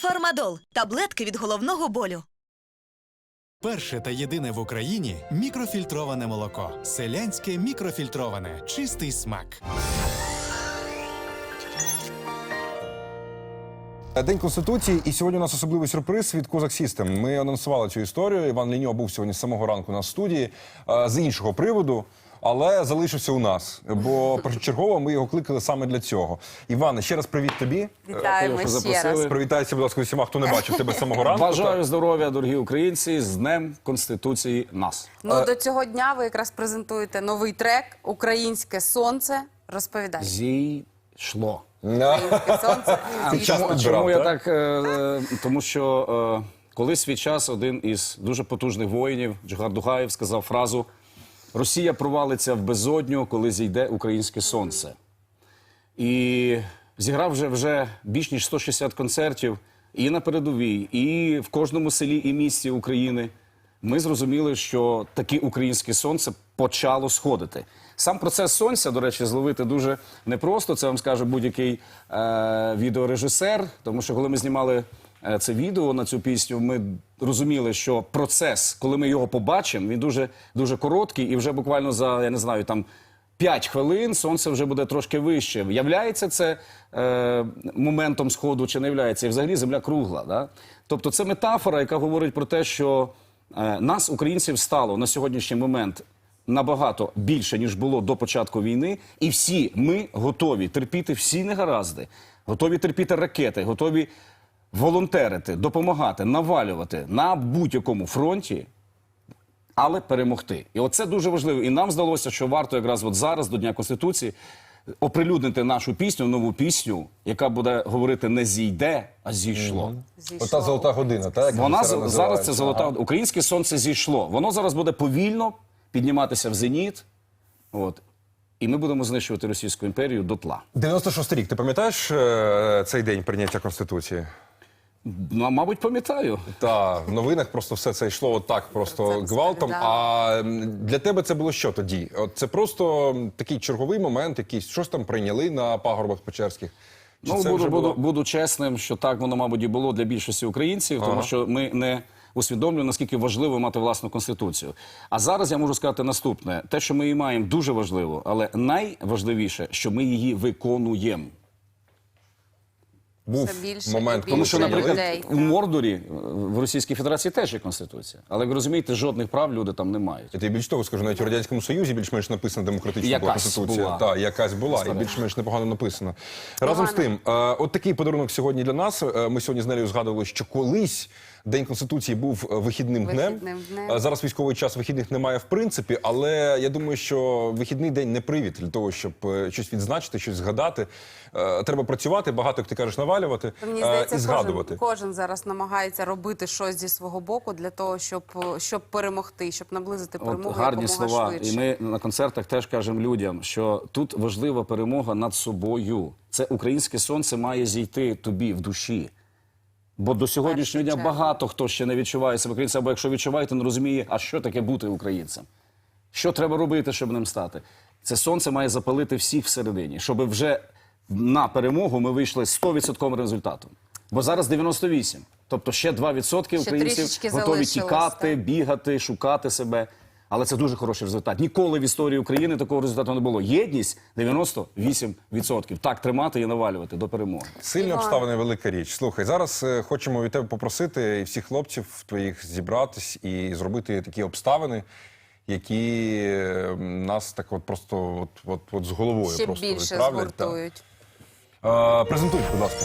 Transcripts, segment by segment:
Фармадол таблетки від головного болю. Перше та єдине в Україні мікрофільтроване молоко. Селянське мікрофільтроване. Чистий смак. День Конституції, і сьогодні у нас особливий сюрприз від Козак System. Ми анонсували цю історію. Іван Ліньо був сьогодні з самого ранку на студії е, з іншого приводу, але залишився у нас. Бо першочергово ми його кликали саме для цього. Іване, ще раз привіт тобі. Вітаємо Дякую, що ще раз. запросили. Привітайся, будь ласка, усіма, хто не бачив тебе з самого ранку. Бажаю здоров'я, дорогі українці, з Днем Конституції нас. Ну до цього дня ви якраз презентуєте новий трек Українське сонце. Розповідай. Зійшло. Українське сонце. Ти час Чому, підбирав, чому я так? е, е, Тому що е, колись свій час один із дуже потужних воїнів, Джигар Дугаєв, сказав фразу: Росія провалиться в безодню, коли зійде українське сонце. І зіграв вже вже більш ніж 160 концертів і на передовій, і в кожному селі і місті України. Ми зрозуміли, що таке українське сонце почало сходити. Сам процес сонця, до речі, зловити дуже непросто. Це вам скаже будь-який е, відеорежисер. Тому що коли ми знімали це відео на цю пісню, ми розуміли, що процес, коли ми його побачимо, він дуже дуже короткий, і вже буквально за я не знаю там 5 хвилин сонце вже буде трошки вище. Являється це е, моментом сходу чи не являється? І взагалі земля кругла. Да? Тобто це метафора, яка говорить про те, що е, нас, українців, стало на сьогоднішній момент набагато більше, ніж було до початку війни, і всі ми готові терпіти всі негаразди, готові терпіти ракети, готові волонтерити, допомагати, навалювати на будь-якому фронті але перемогти. І оце дуже важливо. І нам здалося, що варто якраз от зараз, до Дня Конституції, оприлюднити нашу пісню, нову пісню, яка буде говорити не зійде, а зійшло. Зійшло. Ота золота година, так? як Вона з- зараз називається. це золота Ага. українське сонце зійшло. Воно зараз буде повільно підніматися в зеніт. От. І ми будемо знищувати Російську імперію дотла. 96 рік. Ти пам'ятаєш е, цей день прийняття Конституції? Ну, а, мабуть, пам'ятаю. Та в новинах просто все це йшло отак, просто Про це гвалтом. А для тебе це було що тоді? От це просто такий черговий момент, якийсь щось там прийняли на пагорбах Печерських. Чи Ну, це буду, вже буду, було? буду чесним, що так воно, мабуть, і було для більшості українців, тому Ага. що ми не усвідомлюємо, наскільки важливо мати власну конституцію. А зараз я можу сказати наступне: те, що ми її маємо, дуже важливо, але найважливіше, що ми її виконуємо. Був більше момент, і коли Тому що, наприклад, людей, у Мордорі в Російській Федерації теж є конституція. Але ви розумієте, жодних прав люди там не мають. Я тобі більш того скажу, навіть у радянському союзі більш-менш написана демократична була конституція. була. Так, якась була, і більш-менш непогано написана. Разом з тим, е, от такий подарунок сьогодні для нас. Е, Ми сьогодні з Нелею згадували, що колись День Конституції був е, вихідним днем. Днем. Зараз військовий час вихідних немає в принципі, але я думаю, що вихідний день не привід для того, щоб щось відзначити, щось згадати. Треба працювати, багато, як ти кажеш, навалювати Мені е, здається, і згадувати. кожен, кожен зараз намагається робити щось зі свого боку для того, щоб, щоб перемогти, щоб наблизити От перемогу гарні слова. швидше. І ми на концертах теж кажемо людям, що тут важлива перемога над собою. Це українське сонце має зійти тобі в душі. Бо до сьогоднішнього дня багато хто ще не відчуває себе українцем, або якщо відчуває, то не розуміє, а що таке бути українцем. Що треба робити, щоб ним стати? Це сонце має запалити всіх всередині, щоб вже на перемогу ми вийшли з 100% результатом. Бо зараз 98. Тобто ще 2% українців готові тікати, так. бігати, шукати себе. Але це дуже хороший результат. Ніколи в історії України такого результату не було. Єдність 98%. Так тримати і навалювати до перемоги. Сильні обставини велика річ. Слухай, зараз е, хочемо від тебе попросити і всіх хлопців твоїх зібратись і зробити такі обставини, які е, нас так от просто от, от, от з головою Ще просто більше відправлять. Так. згуртують. Е, презентуйте, будь ласка.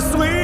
щитах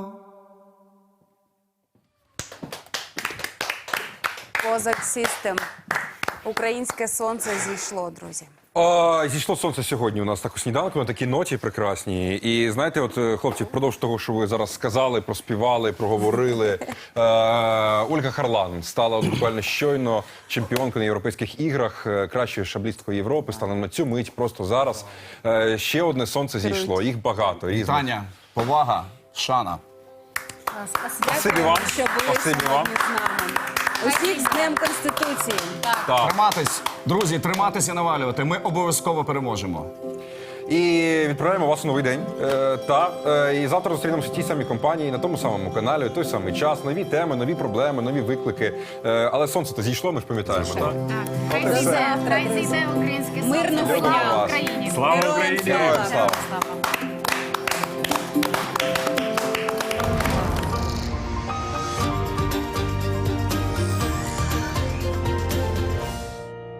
Козак Систем. Українське сонце зійшло, друзі. А, зійшло сонце сьогодні у нас так у сніданку на такій ноті прекрасній. І знаєте, от е, хлопці, впродовж того, що ви зараз сказали, проспівали, проговорили. Е, Ольга Харлан стала от буквально щойно чемпіонкою на європейських іграх, е, кращою шаблісткою Європи. Станом на цю мить просто зараз. Е, ще одне сонце зійшло. Їх багато. різних. Таня, повага, шана. Спасибі вам. що були Спасибі вам. сьогодні з нами. Усіх з Днем Конституції. Так. Триматись, друзі, триматися, навалювати. Ми обов'язково переможемо. І відправляємо вас у новий день. Е, та е, і завтра зустрінемося в тій самій компанії на тому самому каналі, той самий час. Нові теми, нові проблеми, нові виклики. Е, але сонце то зійшло, ми ж пам'ятаємо. Так? Хай От і зійде, хай зійде українське сонце. Мирного Слава дня. Україні! Слава Україні! Героям слава! Слава.